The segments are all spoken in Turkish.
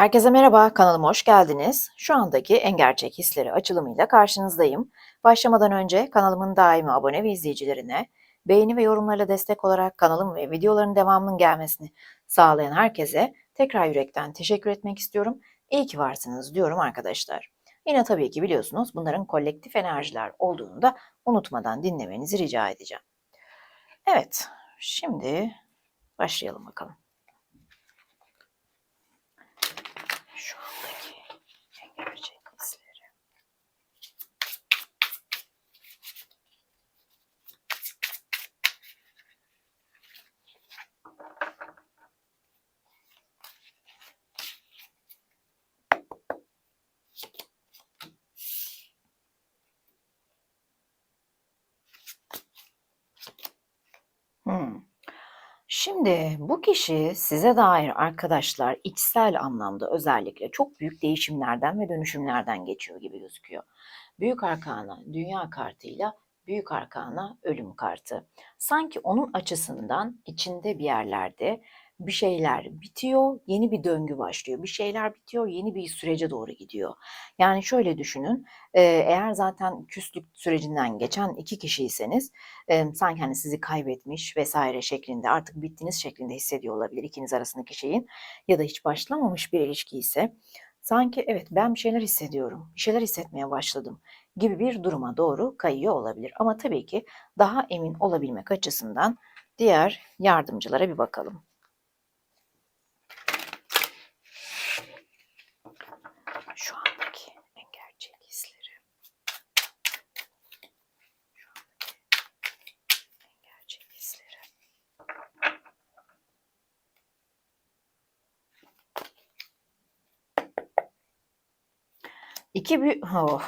Herkese merhaba, kanalıma hoş geldiniz. Şu andaki En Gerçek Hisleri açılımıyla karşınızdayım. Başlamadan önce kanalımın daimi abone ve izleyicilerine, beğeni ve yorumlarla destek olarak kanalım ve videoların devamının gelmesini sağlayan herkese tekrar yürekten teşekkür etmek istiyorum. İyi ki varsınız diyorum arkadaşlar. Yine tabii ki biliyorsunuz bunların kolektif enerjiler olduğunu da unutmadan dinlemenizi rica edeceğim. Evet, şimdi başlayalım bakalım. Şu andaki en gerçek hisleri. Hmm. Şimdi bu kişi size dair arkadaşlar içsel anlamda özellikle çok büyük değişimlerden ve dönüşümlerden geçiyor gibi gözüküyor. Büyük arkana dünya kartıyla büyük arkana ölüm kartı. Sanki onun açısından içinde bir yerlerde bir şeyler bitiyor, yeni bir döngü başlıyor. Bir şeyler bitiyor, yeni bir sürece doğru gidiyor. Yani şöyle düşünün, eğer zaten küslük sürecinden geçen iki kişiyseniz sanki hani sizi kaybetmiş vesaire şeklinde artık bittiniz şeklinde hissediyor olabilir ikiniz arasındaki şeyin ya da hiç başlamamış bir ilişki ise sanki evet ben bir şeyler hissediyorum, bir şeyler hissetmeye başladım gibi bir duruma doğru kayıyor olabilir. Ama tabii ki daha emin olabilmek açısından diğer yardımcılara bir bakalım. Şu andaki en gerçek hisleri. Şu andaki en gerçek hisleri. İki büyük oh.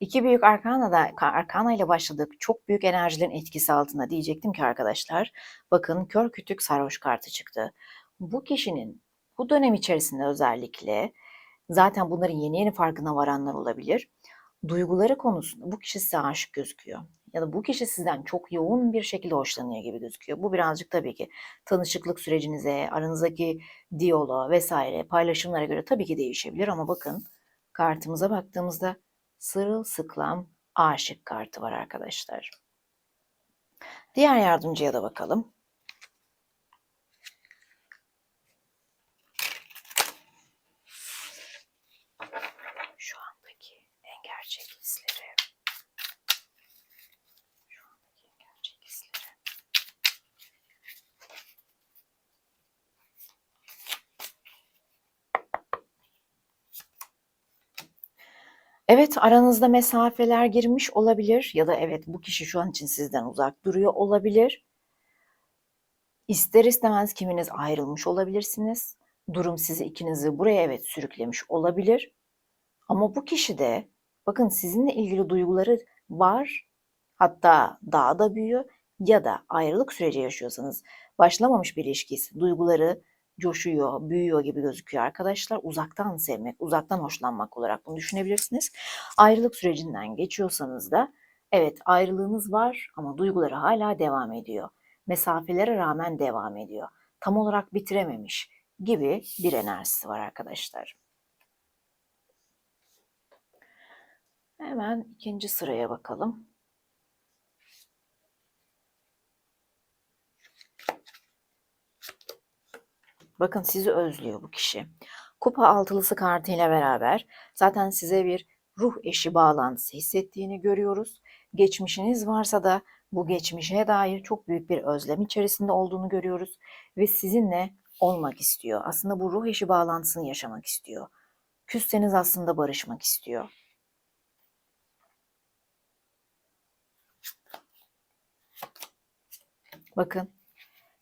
İki büyük arkana da arkana ile başladık. Çok büyük enerjilerin etkisi altında diyecektim ki arkadaşlar. Bakın kör kütük sarhoş kartı çıktı. Bu kişinin bu dönem içerisinde özellikle zaten bunların yeni yeni farkına varanlar olabilir. Duyguları konusunda bu kişi size aşık gözüküyor. Ya da bu kişi sizden çok yoğun bir şekilde hoşlanıyor gibi gözüküyor. Bu birazcık tabii ki tanışıklık sürecinize, aranızdaki diyaloğa vesaire paylaşımlara göre tabii ki değişebilir ama bakın kartımıza baktığımızda sırılsıklam aşık kartı var arkadaşlar. Diğer yardımcıya da bakalım. Şu andaki en gerçek hisleri. Şu andaki en gerçek hisleri. Evet, aranızda mesafeler girmiş olabilir ya da evet bu kişi şu an için sizden uzak duruyor olabilir. İster istemez kiminiz ayrılmış olabilirsiniz. Durum sizi ikinizi buraya evet sürüklemiş olabilir. Ama bu kişi de bakın sizinle ilgili duyguları var. Hatta daha da büyüyor ya da ayrılık süreci yaşıyorsanız başlamamış bir ilişkisi duyguları coşuyor, büyüyor gibi gözüküyor arkadaşlar. Uzaktan sevmek, uzaktan hoşlanmak olarak bunu düşünebilirsiniz. Ayrılık sürecinden geçiyorsanız da evet ayrılığınız var ama duyguları hala devam ediyor. Mesafelere rağmen devam ediyor. Tam olarak bitirememiş gibi bir enerjisi var arkadaşlar. Hemen ikinci sıraya bakalım. Bakın sizi özlüyor bu kişi. Kupa altılısı kartıyla beraber zaten size bir ruh eşi bağlantısı hissettiğini görüyoruz. Geçmişiniz varsa da bu geçmişe dair çok büyük bir özlem içerisinde olduğunu görüyoruz ve sizinle olmak istiyor. Aslında bu ruh eşi bağlantısını yaşamak istiyor. Küsseniz aslında barışmak istiyor. Bakın.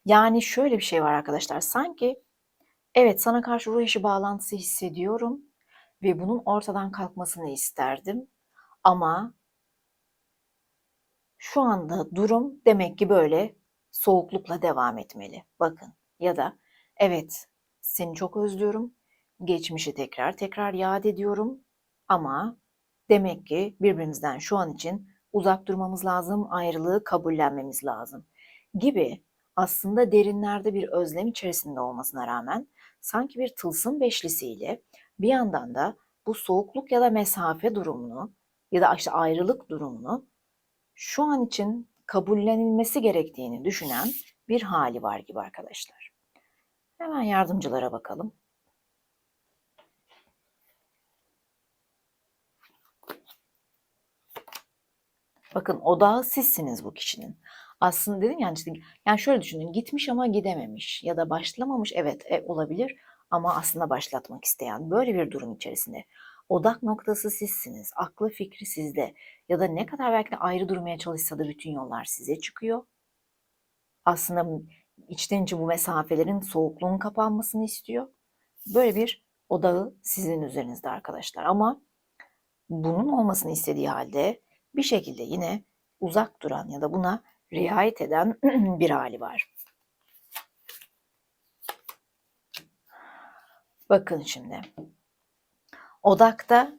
Yani şöyle bir şey var arkadaşlar. Sanki Evet, sana karşı ruh eşi bağlantısı hissediyorum ve bunun ortadan kalkmasını isterdim. Ama şu anda durum demek ki böyle soğuklukla devam etmeli. Bakın ya da evet seni çok özlüyorum. Geçmişi tekrar tekrar yad ediyorum ama demek ki birbirimizden şu an için uzak durmamız lazım, ayrılığı kabullenmemiz lazım gibi aslında derinlerde bir özlem içerisinde olmasına rağmen sanki bir tılsım beşlisiyle bir yandan da bu soğukluk ya da mesafe durumunu ya da işte ayrılık durumunu şu an için kabullenilmesi gerektiğini düşünen bir hali var gibi arkadaşlar. Hemen yardımcılara bakalım. Bakın odağı sizsiniz bu kişinin. Aslında dedim yani işte yani şöyle düşünün gitmiş ama gidememiş ya da başlamamış evet e, olabilir ama aslında başlatmak isteyen böyle bir durum içerisinde. Odak noktası sizsiniz. Aklı fikri sizde. Ya da ne kadar belki de ayrı durmaya çalışsa da bütün yollar size çıkıyor. Aslında içten içe bu mesafelerin soğukluğun kapanmasını istiyor. Böyle bir odağı sizin üzerinizde arkadaşlar. Ama bunun olmasını istediği halde bir şekilde yine uzak duran ya da buna riayet eden bir hali var. Bakın şimdi. Odakta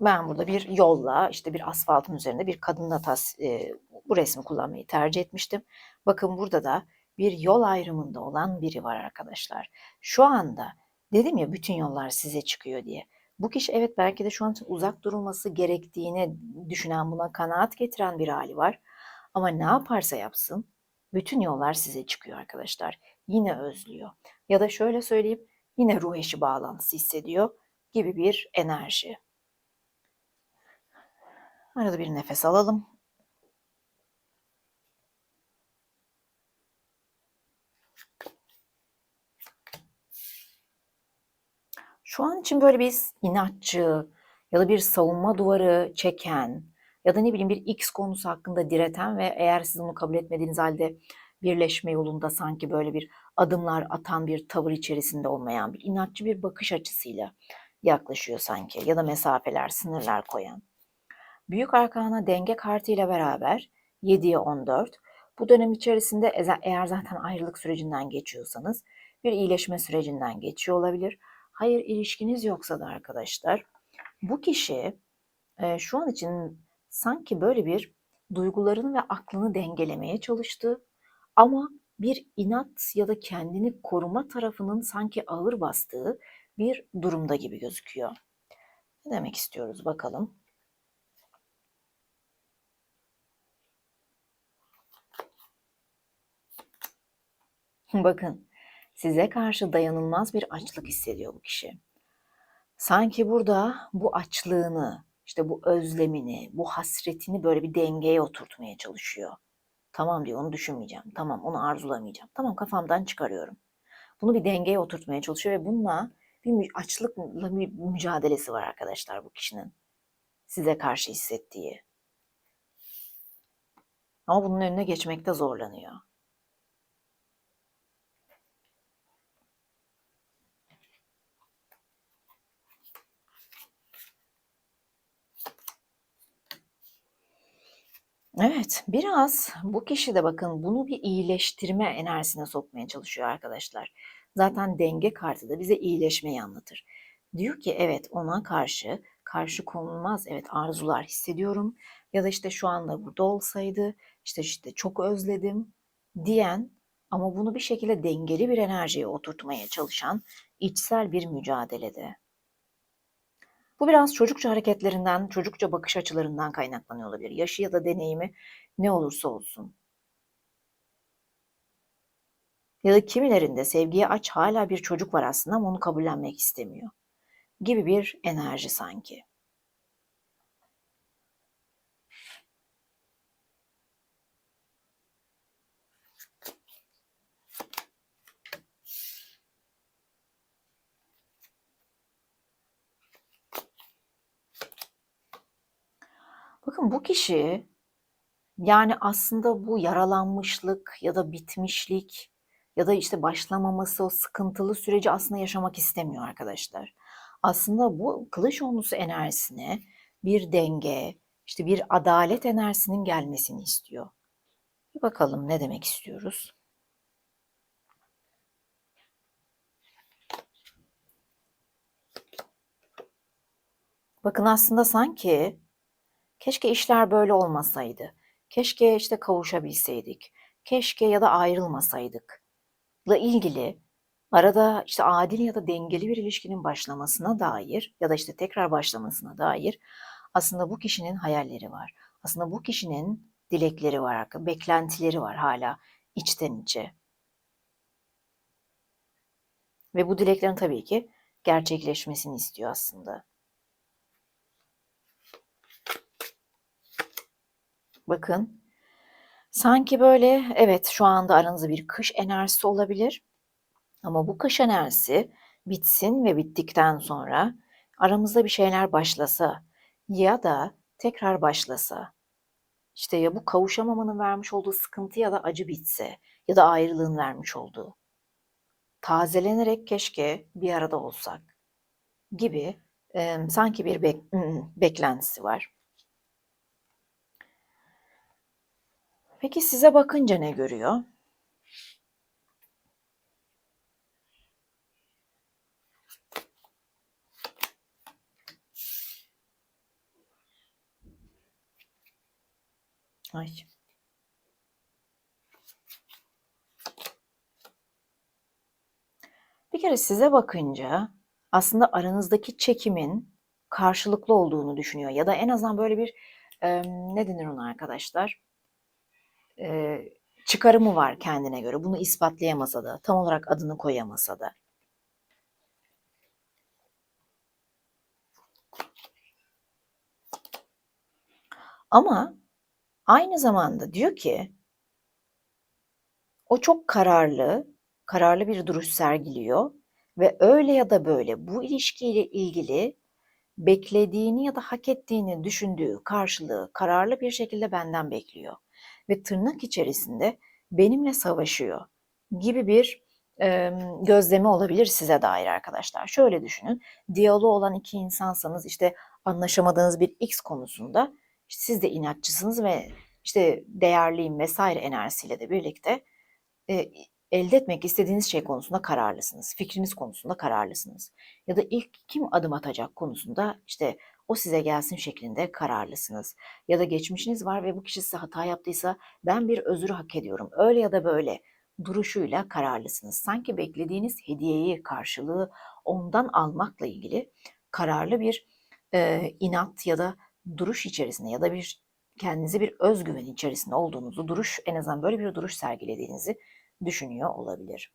ben burada bir yolla işte bir asfaltın üzerinde bir kadınla tas, e, bu resmi kullanmayı tercih etmiştim. Bakın burada da bir yol ayrımında olan biri var arkadaşlar. Şu anda dedim ya bütün yollar size çıkıyor diye. Bu kişi evet belki de şu an için uzak durulması gerektiğini düşünen buna kanaat getiren bir hali var. Ama ne yaparsa yapsın bütün yollar size çıkıyor arkadaşlar. Yine özlüyor. Ya da şöyle söyleyeyim yine ruh eşi bağlantısı hissediyor gibi bir enerji. Arada bir nefes alalım. Şu an için böyle bir inatçı ya da bir savunma duvarı çeken ya da ne bileyim bir X konusu hakkında direten ve eğer siz onu kabul etmediğiniz halde birleşme yolunda sanki böyle bir adımlar atan bir tavır içerisinde olmayan bir inatçı bir bakış açısıyla yaklaşıyor sanki ya da mesafeler, sınırlar koyan. Büyük arkana denge kartı ile beraber 7'ye 14. Bu dönem içerisinde eğer zaten ayrılık sürecinden geçiyorsanız bir iyileşme sürecinden geçiyor olabilir. Hayır ilişkiniz yoksa da arkadaşlar bu kişi e, şu an için sanki böyle bir duygularını ve aklını dengelemeye çalıştı ama bir inat ya da kendini koruma tarafının sanki ağır bastığı bir durumda gibi gözüküyor. Ne demek istiyoruz bakalım. Bakın size karşı dayanılmaz bir açlık hissediyor bu kişi. Sanki burada bu açlığını, işte bu özlemini, bu hasretini böyle bir dengeye oturtmaya çalışıyor. Tamam diyor onu düşünmeyeceğim. Tamam onu arzulamayacağım. Tamam kafamdan çıkarıyorum. Bunu bir dengeye oturtmaya çalışıyor ve bununla bir açlıkla bir mücadelesi var arkadaşlar bu kişinin. Size karşı hissettiği. Ama bunun önüne geçmekte zorlanıyor. Evet, biraz bu kişi de bakın bunu bir iyileştirme enerjisine sokmaya çalışıyor arkadaşlar. Zaten denge kartı da bize iyileşmeyi anlatır. Diyor ki evet ona karşı karşı konulmaz evet arzular hissediyorum ya da işte şu anda burada olsaydı işte işte çok özledim diyen ama bunu bir şekilde dengeli bir enerjiye oturtmaya çalışan içsel bir mücadelede. Bu biraz çocukça hareketlerinden, çocukça bakış açılarından kaynaklanıyor olabilir. Yaşı ya da deneyimi ne olursa olsun. Ya da kimilerinde sevgiye aç hala bir çocuk var aslında ama onu kabullenmek istemiyor. Gibi bir enerji sanki. Bakın bu kişi yani aslında bu yaralanmışlık ya da bitmişlik ya da işte başlamaması o sıkıntılı süreci aslında yaşamak istemiyor arkadaşlar. Aslında bu kılıç onlusu enerjisine bir denge, işte bir adalet enerjisinin gelmesini istiyor. Bir bakalım ne demek istiyoruz. Bakın aslında sanki Keşke işler böyle olmasaydı. Keşke işte kavuşabilseydik. keşke ya da ayrılmasaydıkla ilgili arada işte adil ya da dengeli bir ilişkinin başlamasına dair ya da işte tekrar başlamasına dair aslında bu kişinin hayalleri var. Aslında bu kişinin dilekleri var, beklentileri var hala içten içe. Ve bu dileklerin tabii ki gerçekleşmesini istiyor aslında. Bakın sanki böyle evet şu anda aranızda bir kış enerjisi olabilir. Ama bu kış enerjisi bitsin ve bittikten sonra aramızda bir şeyler başlasa ya da tekrar başlasa işte ya bu kavuşamamanın vermiş olduğu sıkıntı ya da acı bitse ya da ayrılığın vermiş olduğu tazelenerek keşke bir arada olsak gibi e, sanki bir bek beklentisi var. Peki size bakınca ne görüyor? Ay. Bir kere size bakınca aslında aranızdaki çekimin karşılıklı olduğunu düşünüyor ya da en azından böyle bir e, ne denir ona arkadaşlar? E, çıkarımı var kendine göre. Bunu ispatlayamasa da, tam olarak adını koyamasa da. Ama aynı zamanda diyor ki o çok kararlı, kararlı bir duruş sergiliyor ve öyle ya da böyle bu ilişkiyle ilgili beklediğini ya da hak ettiğini düşündüğü karşılığı kararlı bir şekilde benden bekliyor ve tırnak içerisinde benimle savaşıyor gibi bir e, gözlemi olabilir size dair arkadaşlar. Şöyle düşünün, diyaloğu olan iki insansanız işte anlaşamadığınız bir X konusunda siz de inatçısınız ve işte değerliyim vesaire enerjisiyle de birlikte e, elde etmek istediğiniz şey konusunda kararlısınız. Fikriniz konusunda kararlısınız. Ya da ilk kim adım atacak konusunda işte o size gelsin şeklinde kararlısınız. Ya da geçmişiniz var ve bu kişi size hata yaptıysa ben bir özür hak ediyorum. Öyle ya da böyle duruşuyla kararlısınız. Sanki beklediğiniz hediyeyi, karşılığı ondan almakla ilgili kararlı bir e, inat ya da duruş içerisinde ya da bir kendinize bir özgüven içerisinde olduğunuzu, duruş en azından böyle bir duruş sergilediğinizi düşünüyor olabilir.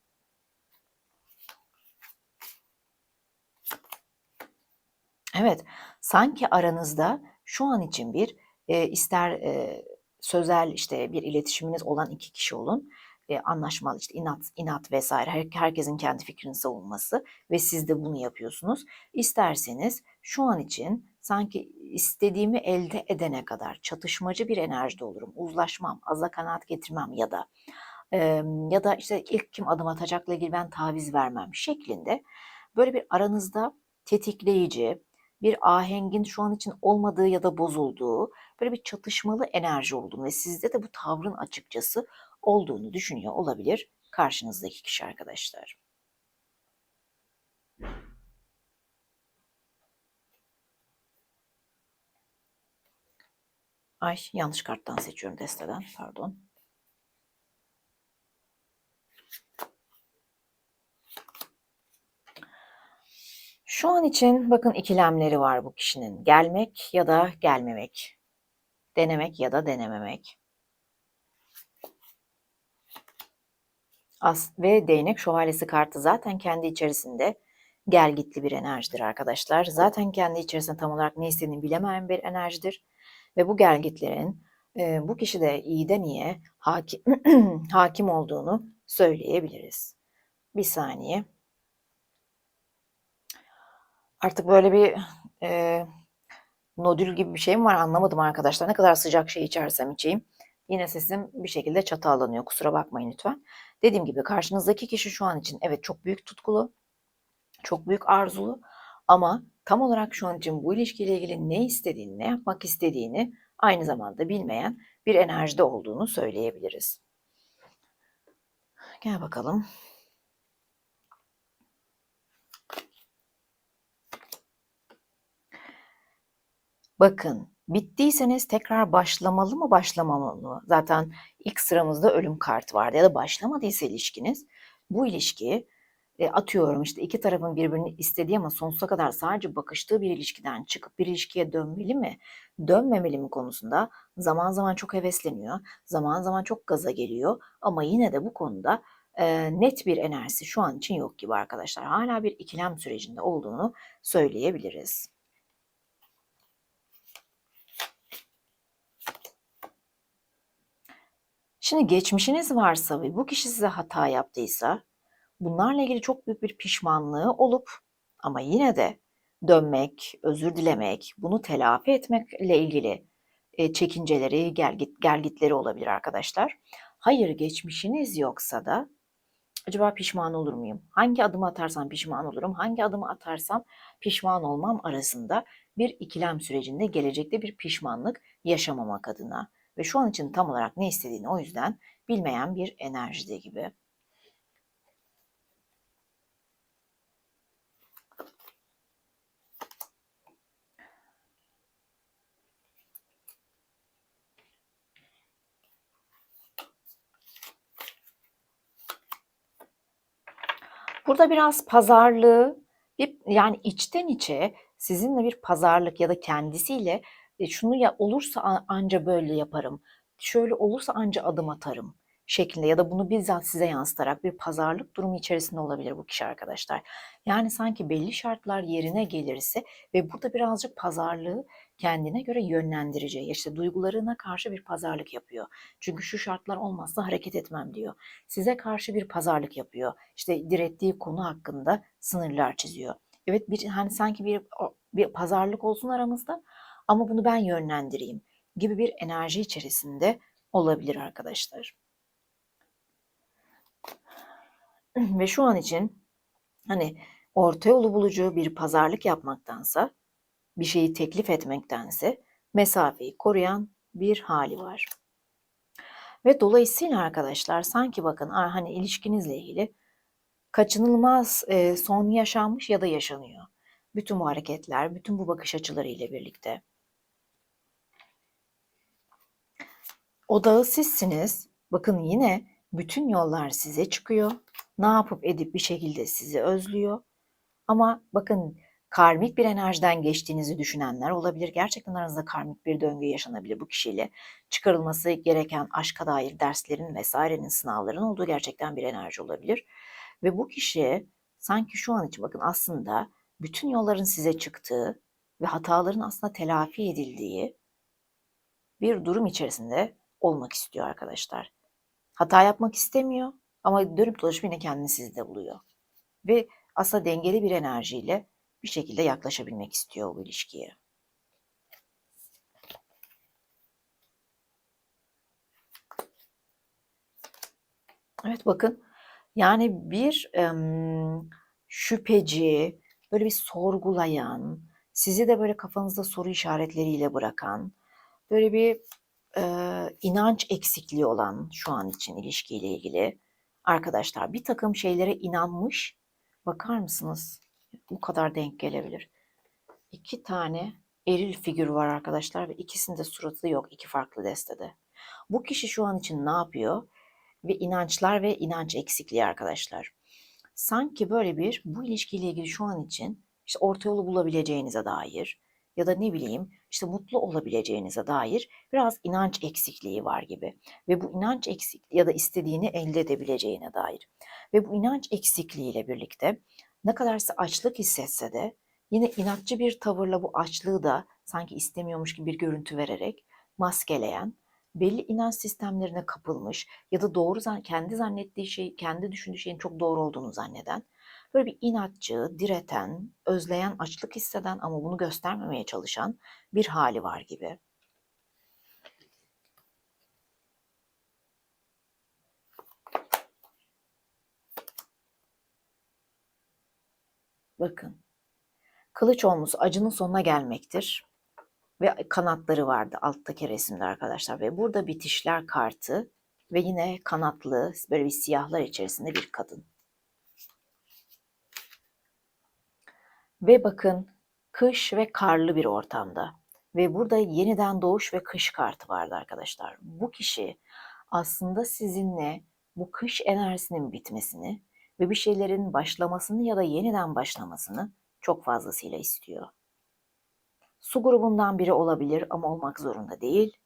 Evet, sanki aranızda şu an için bir e, ister e, sözel işte bir iletişiminiz olan iki kişi olun, e, anlaşmalı işte inat, inat vesaire her, herkesin kendi fikrini savunması ve siz de bunu yapıyorsunuz. İsterseniz şu an için sanki istediğimi elde edene kadar çatışmacı bir enerjide olurum. Uzlaşmam, aza kanaat getirmem ya da e, ya da işte ilk kim adım atacakla ilgili ben taviz vermem şeklinde böyle bir aranızda tetikleyici, bir ahengin şu an için olmadığı ya da bozulduğu, böyle bir çatışmalı enerji olduğunu ve sizde de bu tavrın açıkçası olduğunu düşünüyor olabilir karşınızdaki kişi arkadaşlar. Ay yanlış karttan seçiyorum desteden pardon. Şu an için bakın ikilemleri var bu kişinin. Gelmek ya da gelmemek. Denemek ya da denememek. As ve değnek şövalyesi kartı zaten kendi içerisinde gel gitli bir enerjidir arkadaşlar. Zaten kendi içerisinde tam olarak ne istediğini bilemeyen bir enerjidir. Ve bu gelgitlerin e, bu kişide iyiden iyiye hakim, hakim olduğunu söyleyebiliriz. Bir saniye. Artık böyle bir e, nodül gibi bir şey mi var anlamadım arkadaşlar. Ne kadar sıcak şey içersem içeyim. Yine sesim bir şekilde çatallanıyor. Kusura bakmayın lütfen. Dediğim gibi karşınızdaki kişi şu an için evet çok büyük tutkulu, çok büyük arzulu ama tam olarak şu an için bu ilişkiyle ilgili ne istediğini, ne yapmak istediğini aynı zamanda bilmeyen bir enerjide olduğunu söyleyebiliriz. Gel bakalım. Bakın Bittiyseniz tekrar başlamalı mı başlamamalı mı? Zaten ilk sıramızda ölüm kartı vardı ya da başlamadıysa ilişkiniz bu ilişki e, atıyorum işte iki tarafın birbirini istediği ama sonsuza kadar sadece bakıştığı bir ilişkiden çıkıp bir ilişkiye dönmeli mi, dönmemeli mi konusunda zaman zaman çok hevesleniyor, zaman zaman çok gaza geliyor ama yine de bu konuda e, net bir enerjisi şu an için yok gibi arkadaşlar. Hala bir ikilem sürecinde olduğunu söyleyebiliriz. Şimdi geçmişiniz varsa ve bu kişi size hata yaptıysa bunlarla ilgili çok büyük bir pişmanlığı olup ama yine de dönmek, özür dilemek, bunu telafi etmekle ilgili e, çekinceleri, gelgit, gelgitleri olabilir arkadaşlar. Hayır geçmişiniz yoksa da acaba pişman olur muyum? Hangi adımı atarsam pişman olurum, hangi adımı atarsam pişman olmam arasında bir ikilem sürecinde gelecekte bir pişmanlık yaşamamak adına ve şu an için tam olarak ne istediğini o yüzden bilmeyen bir enerjide gibi. Burada biraz pazarlığı, bir yani içten içe sizinle bir pazarlık ya da kendisiyle e, şunu ya olursa anca böyle yaparım, şöyle olursa anca adım atarım şeklinde ya da bunu bizzat size yansıtarak bir pazarlık durumu içerisinde olabilir bu kişi arkadaşlar. Yani sanki belli şartlar yerine gelirse ve burada birazcık pazarlığı kendine göre yönlendirici, işte duygularına karşı bir pazarlık yapıyor. Çünkü şu şartlar olmazsa hareket etmem diyor. Size karşı bir pazarlık yapıyor. İşte direttiği konu hakkında sınırlar çiziyor. Evet bir hani sanki bir bir pazarlık olsun aramızda ama bunu ben yönlendireyim gibi bir enerji içerisinde olabilir arkadaşlar. Ve şu an için hani orta yolu bulucu bir pazarlık yapmaktansa bir şeyi teklif etmektense mesafeyi koruyan bir hali var. Ve dolayısıyla arkadaşlar sanki bakın hani ilişkinizle ilgili kaçınılmaz e, son yaşanmış ya da yaşanıyor. Bütün bu hareketler, bütün bu bakış açıları ile birlikte. Odağı sizsiniz. Bakın yine bütün yollar size çıkıyor. Ne yapıp edip bir şekilde sizi özlüyor. Ama bakın karmik bir enerjiden geçtiğinizi düşünenler olabilir. Gerçekten aranızda karmik bir döngü yaşanabilir bu kişiyle. Çıkarılması gereken aşka dair derslerin vesairenin sınavların olduğu gerçekten bir enerji olabilir. Ve bu kişi sanki şu an için bakın aslında bütün yolların size çıktığı ve hataların aslında telafi edildiği bir durum içerisinde olmak istiyor arkadaşlar. Hata yapmak istemiyor ama dönüp dolaşıp yine kendini sizde buluyor. Ve aslında dengeli bir enerjiyle bir şekilde yaklaşabilmek istiyor bu ilişkiye. Evet bakın yani bir um, şüpheci, böyle bir sorgulayan, sizi de böyle kafanızda soru işaretleriyle bırakan, böyle bir e, inanç eksikliği olan şu an için ilişkiyle ilgili arkadaşlar bir takım şeylere inanmış. Bakar mısınız? Bu kadar denk gelebilir. İki tane eril figür var arkadaşlar ve ikisinde suratı yok iki farklı destede. Bu kişi şu an için ne yapıyor? Ve inançlar ve inanç eksikliği arkadaşlar. Sanki böyle bir bu ilişkiyle ilgili şu an için işte orta yolu bulabileceğinize dair ya da ne bileyim işte mutlu olabileceğinize dair biraz inanç eksikliği var gibi. Ve bu inanç eksikliği ya da istediğini elde edebileceğine dair. Ve bu inanç eksikliğiyle birlikte ne kadarsa açlık hissetse de yine inatçı bir tavırla bu açlığı da sanki istemiyormuş gibi bir görüntü vererek maskeleyen, belli inanç sistemlerine kapılmış ya da doğru kendi zannettiği şey, kendi düşündüğü şeyin çok doğru olduğunu zanneden, böyle bir inatçı, direten, özleyen, açlık hisseden ama bunu göstermemeye çalışan bir hali var gibi. Bakın. Kılıç olmuş acının sonuna gelmektir. Ve kanatları vardı alttaki resimde arkadaşlar. Ve burada bitişler kartı ve yine kanatlı böyle bir siyahlar içerisinde bir kadın. Ve bakın kış ve karlı bir ortamda. Ve burada yeniden doğuş ve kış kartı vardı arkadaşlar. Bu kişi aslında sizinle bu kış enerjisinin bitmesini ve bir şeylerin başlamasını ya da yeniden başlamasını çok fazlasıyla istiyor. Su grubundan biri olabilir ama olmak zorunda değil.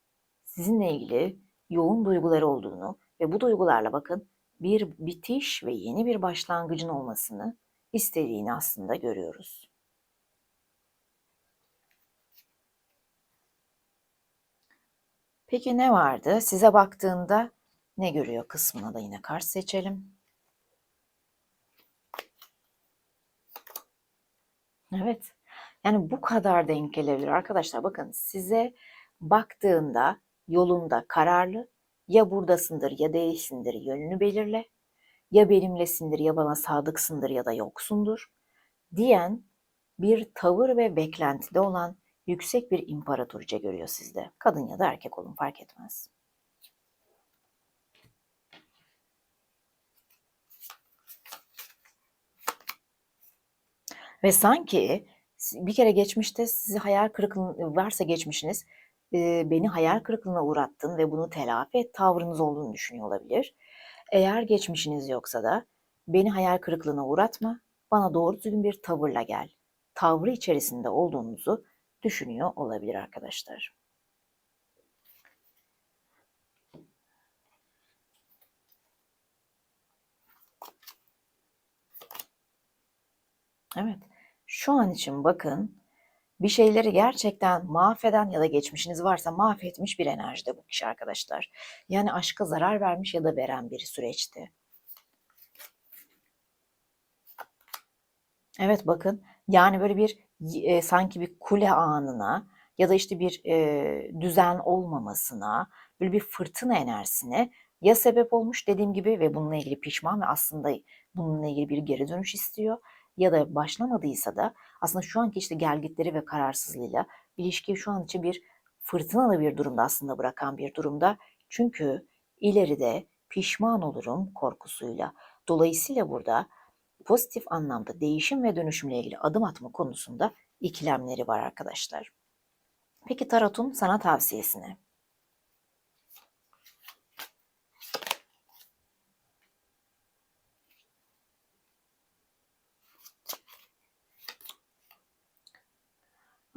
Sizinle ilgili yoğun duyguları olduğunu ve bu duygularla bakın bir bitiş ve yeni bir başlangıcın olmasını istediğini aslında görüyoruz. Peki ne vardı? Size baktığında ne görüyor kısmına da yine kart seçelim. Evet. Yani bu kadar denk gelebilir arkadaşlar. Bakın size baktığında yolunda kararlı ya buradasındır ya değilsindir yönünü belirle ya benimlesindir ya bana sadıksındır ya da yoksundur diyen bir tavır ve beklentide olan yüksek bir imparatoriçe görüyor sizde. Kadın ya da erkek olun fark etmez. Ve sanki bir kere geçmişte sizi hayal kırıklığı varsa geçmişiniz beni hayal kırıklığına uğrattın ve bunu telafi et tavrınız olduğunu düşünüyor olabilir. Eğer geçmişiniz yoksa da beni hayal kırıklığına uğratma, bana doğru düzgün bir tavırla gel. Tavrı içerisinde olduğunuzu düşünüyor olabilir arkadaşlar. Evet. Şu an için bakın bir şeyleri gerçekten mahveden ya da geçmişiniz varsa mahvetmiş bir enerjide bu kişi arkadaşlar. Yani aşka zarar vermiş ya da veren bir süreçti. Evet bakın yani böyle bir e, sanki bir kule anına ya da işte bir e, düzen olmamasına, böyle bir fırtına enerjisine ya sebep olmuş dediğim gibi ve bununla ilgili pişman ve aslında bununla ilgili bir geri dönüş istiyor ya da başlamadıysa da aslında şu anki işte gelgitleri ve kararsızlığıyla ilişkiyi şu an için bir fırtınalı bir durumda aslında bırakan bir durumda. Çünkü ileride pişman olurum korkusuyla. Dolayısıyla burada pozitif anlamda değişim ve dönüşümle ilgili adım atma konusunda ikilemleri var arkadaşlar. Peki Tarot'un sana tavsiyesine.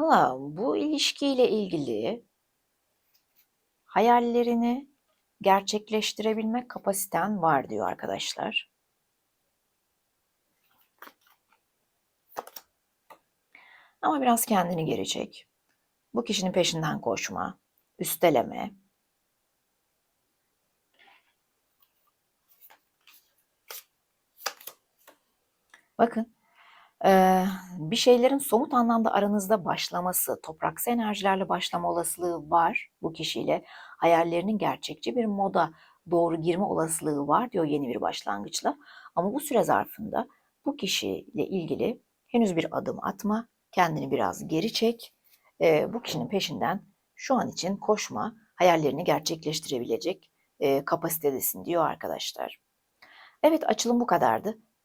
Valla bu ilişkiyle ilgili hayallerini gerçekleştirebilmek kapasiten var diyor arkadaşlar. Ama biraz kendini geri. Bu kişinin peşinden koşma, üsteleme. Bakın bir şeylerin somut anlamda aranızda başlaması, topraksı enerjilerle başlama olasılığı var bu kişiyle. Hayallerinin gerçekçi bir moda doğru girme olasılığı var diyor yeni bir başlangıçla. Ama bu süre zarfında bu kişiyle ilgili henüz bir adım atma, kendini biraz geri çek. bu kişinin peşinden şu an için koşma, hayallerini gerçekleştirebilecek kapasitedesin diyor arkadaşlar. Evet açılım bu kadardı.